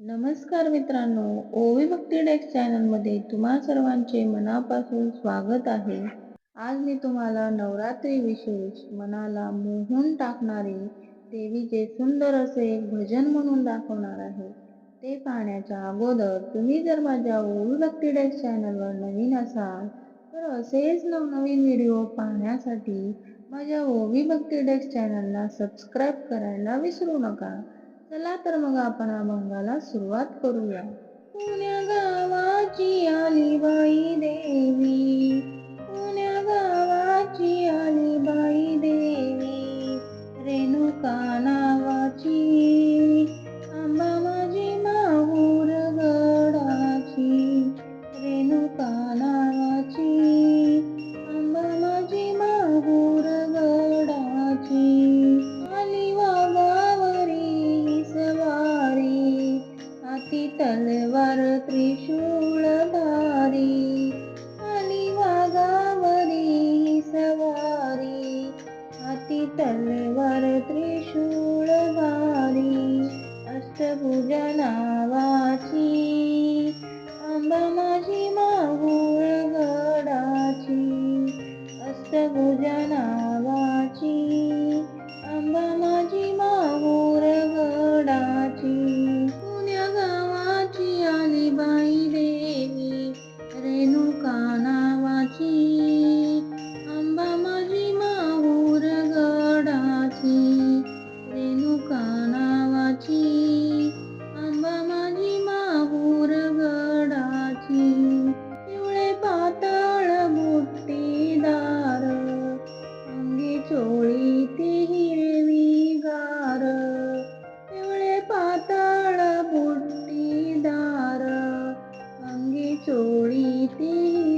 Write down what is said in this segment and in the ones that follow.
नमस्कार मित्रांनो ओवी भक्ती डेक्स चॅनलमध्ये तुम्हा सर्वांचे मनापासून स्वागत आहे. आज मी तुम्हाला नवरात्री विशेष मनाला मोहून टाकणारे देवीचे सुंदर असे एक भजन म्हणून दाखवणार आहे ते पाहण्याच्या अगोदर तुम्ही जर माझ्या ओवी भक्ती डेक्स चॅनलवर नवीन असाल तर असेच नवनवीन व्हिडिओ पाहण्यासाठी माझ्या ओवी भक्ती डेक्स चॅनलला सबस्क्राईब करायला विसरू नका. चला तर मग आपण अभंगाला सुरुवात करूया. पुण्या गावाची आली बाई देवी. तलवार त्रिशूळ धारी आली वाघावरी सवारी. हाती तलवार त्रिशूळ धारी अष्टभुजा नावाची अंबा माझी माहूळ गडाची अष्टभुजा चोळी हिरवी गार पिवळे पाताळ बुट्टीदार अंगी चोळी ती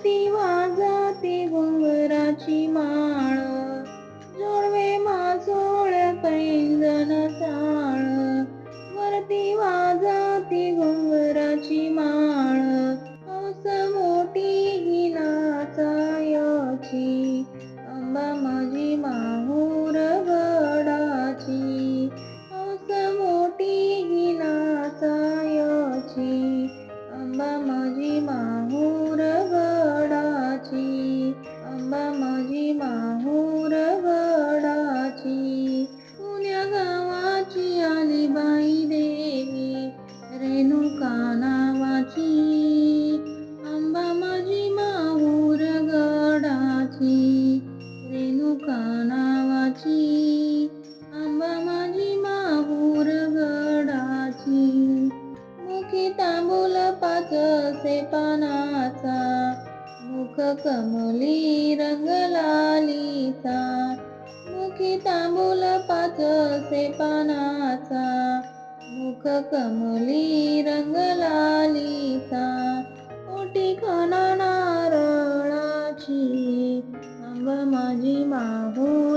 वरती वाजती घुंगराची माळ. जोडवे मासोळ्या पैंजण साळ वरती वाजती घुंगराची माळ. हौस मोठी ही नाचायची. अंबा कमली रंग मुखी तांबूल पाच से पानाचा मुख कमली रंग ओटी खाना नारळाची आंबा माझी माहू